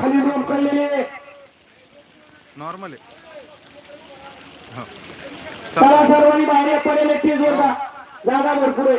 खाली Rome normal आहे हो चला. सर्वांनी बाहेर. जागा भरपूर आहे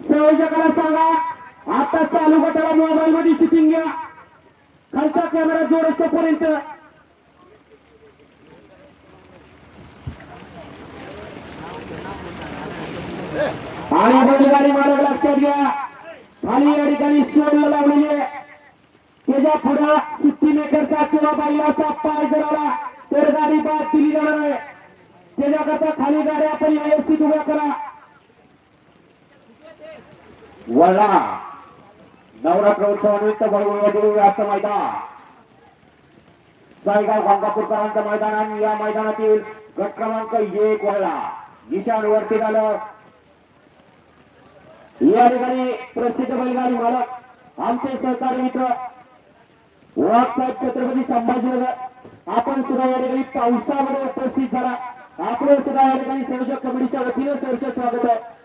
संयोजकाला सांगा आता चालू गटाला मोबाईल मध्ये शूटिंग घ्या खालचा कॅमेरा जोडतोपर्यंत आणि बैलगाडी मालक लक्षात घ्या. खाली या ठिकाणी स्टोल लावलेली आहे. त्याच्या पुढे सुट्टी मेकरचा किंवा बैलाचा पाय जर आला तर गाडी बाद दिली जाणार आहे. त्याच्याकरता खाली गाडी आपण व्यवस्थित उभ्या करा. वळला नवरात्र उत्सवानिमित्त बळगुळवाडी व्याप्त मैदान. साईगाव गंगापूरकरांचं मैदान आणि या मैदानातील गट क्रमांक एक वळला निशाण वरती झालं. या ठिकाणी प्रसिद्ध बैलगाडी मालक आमचे सहकारी मित्र वाघसाहेब छत्रपती संभाजीनगर. आपण सुद्धा या ठिकाणी पावसामध्ये उपस्थित झाला. आपण सुद्धा या ठिकाणी संयोजक कमिटीच्या वतीने सहर्ष स्वागत आहे.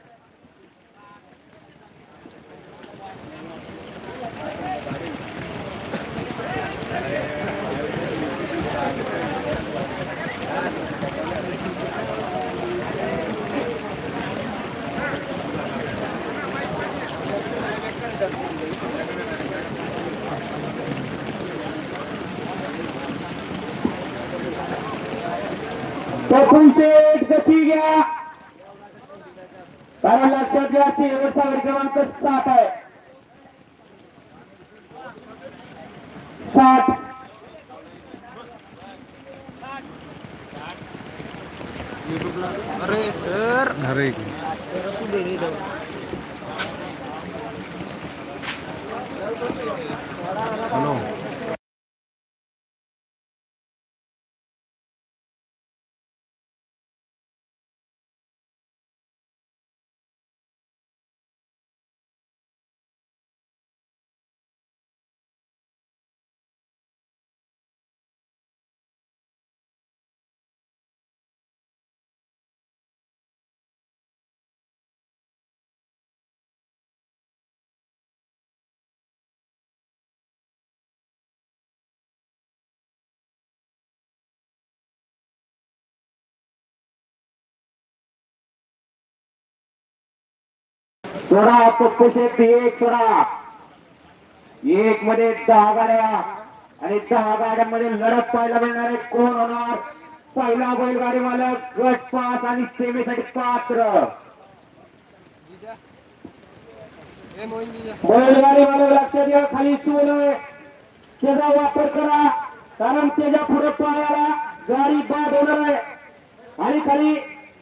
कारण लक्षात घ्या शेवटचा गट क्रमांक सात आहे. सात अरे सर. अरे. हॅलो. सोडा पप्पूशेठ एक सोडा एक मध्ये दहा गाड्या आणि दहा गाड्यांमध्ये लढत पाहायला मिळणार आहे कोण होणार? पहिला बैलगाडी मालक गट पास आणि सेवेसाठी पात्र. बैलगाडी मालक लक्षात घ्या खाली चूल आहे. त्याचा वापर करा कारण त्याच्या पुढे पायाला गाडी बाद होणार आहे. आणि खाली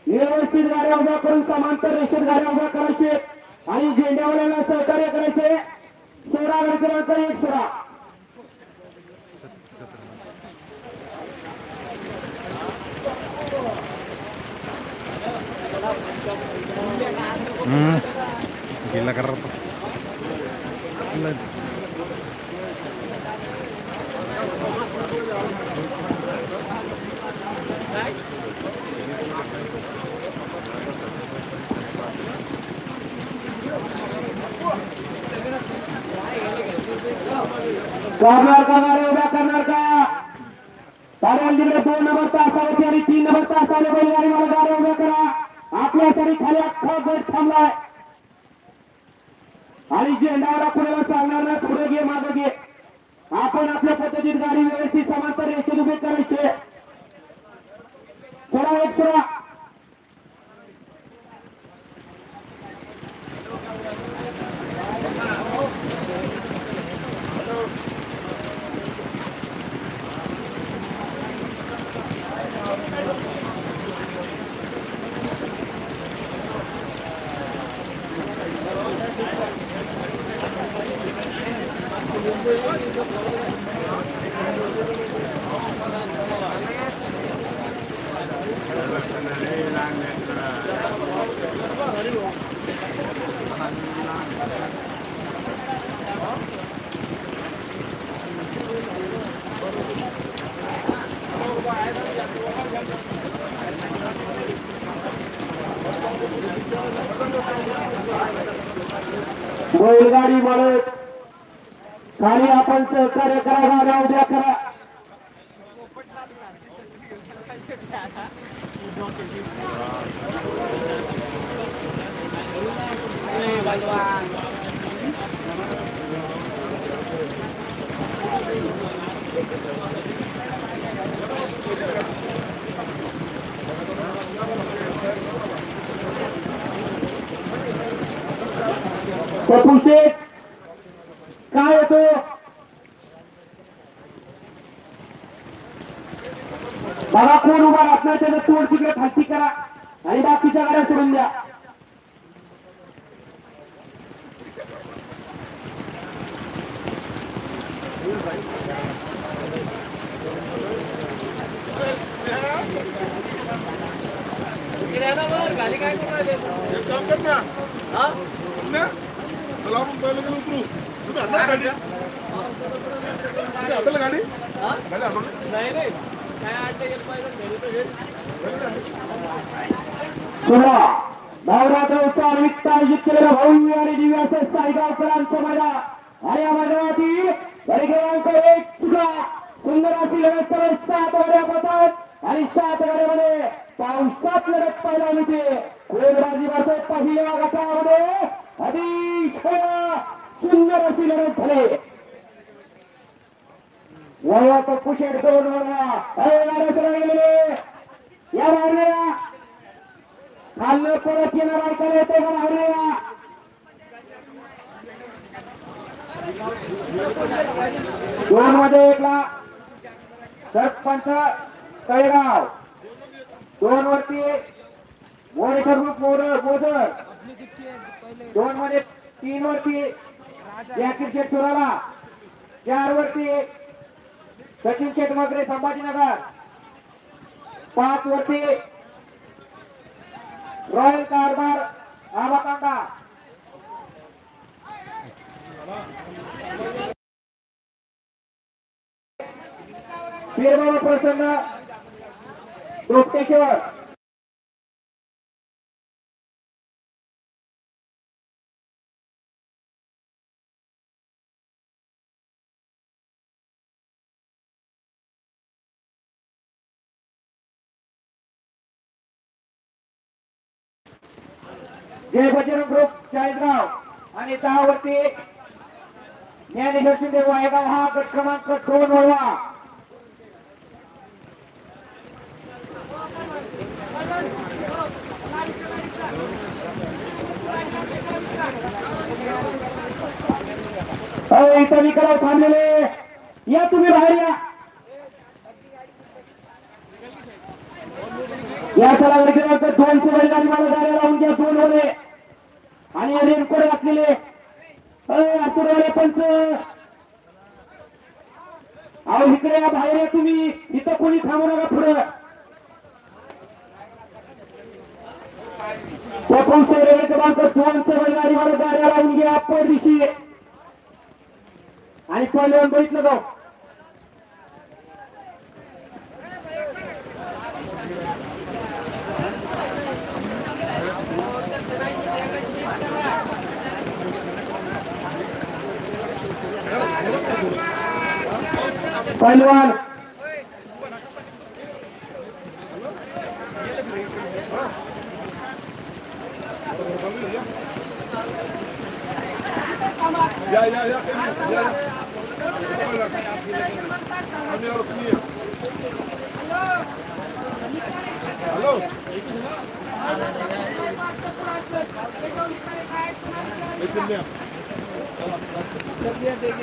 व्यवस्थित गाड्या उभ्या करून समांतर रेषेत गाड्या उभ्या करायचे. आणि झेंड्यावाल्यांना सहकार्य करायचे. सोळा गट क्रमांक एक सोळा. गेला करा. करणार का गाड्या उभ्या करणार का? साड्यांकडे दोन नंबर तासावरती आणि तीन नंबर तास आले बैलगाडी मला गाड्या उभ्या करा. आपल्यासाठी खाली अख्खा गट थांबलाय. आणि झेंडावरा कुणाला सांगणार नाही पुढे घे मागे घे. आपण आपल्या पद्धतीत गाडी व्यवस्थित समांतर रेषेत उभे करायचे. थोडा एक थोडा बैलगाडी मालक खाली आपण सहकार्य करा गाड्या द्या करा. पप्पू शेठ काय बघा कोण उभा राहणार त्याचं तोड तिकडे करा। आणि बाकीच्या गाड्या सोडून द्या एक काम कर चला आपण पहिलं गेलो उतरू. तुम्ही हाताला गाडी? तुम्ही हाताला गाडी? गाडी हाताला? सोडा नवरात्र उत्सव निमित्त आयोजित केलेलं भव्य आणि दिव्य असे साईगावकरांचं मैदान. आणि या मैदानातील परिक्रमांक एक तुला सुंदर अशी लढत सात गाड्या पडतात आणि सात गाड्यामध्ये पावसात लढत पाहायला मिळते कोलबाजी मारतो पहिल्या गटामध्ये अतिशय सुंदर अशी लढत झाली. वळवा पप्पू शेट दोन वळवा या मारलेला खाल्लं परत येणार ऐकायला येते का मारलेला दोन मध्ये एकला. सरपंच तळेगाव. दोन वरती मोरेश्वर मोर मोदक. दोन मध्ये तीन वरती. या शेठ सुराला चार वरती सचिन शेठ संभाजीनगर. पाच वरती. रॉयल कारभार आबाकांडा. पीरबाबा प्रसन्न. रोपटेश्वर जय बजरंग ग्रुप चाळीसगाव. आणि दहा वरती ज्ञानेश्वर शिंदे वायगाव हा गट क्रमांक दोन वळवा. अहो, इथं निकालाव थांबलेले या तुम्ही बाहेर या. या सरावर क्रमांक दोन चे बैलगाडी मला गाड्या लावून घ्या दोन वरे आणि रेनकोट घातलेले. आतुरवाले पंच. अहो इकडे या बाहेर या तुम्ही. इथं कोणी थांबू नका पुढं. पपून रेल्वे क्रमांक दोन चे बैलगाडी मला गाड्या लावून घ्या परदिशी. आणि पहिल्यावर बघितलं जाऊ पैलवान या या या या आम्ही आलो तुम्ही या. हॅलो हे चिमण्या.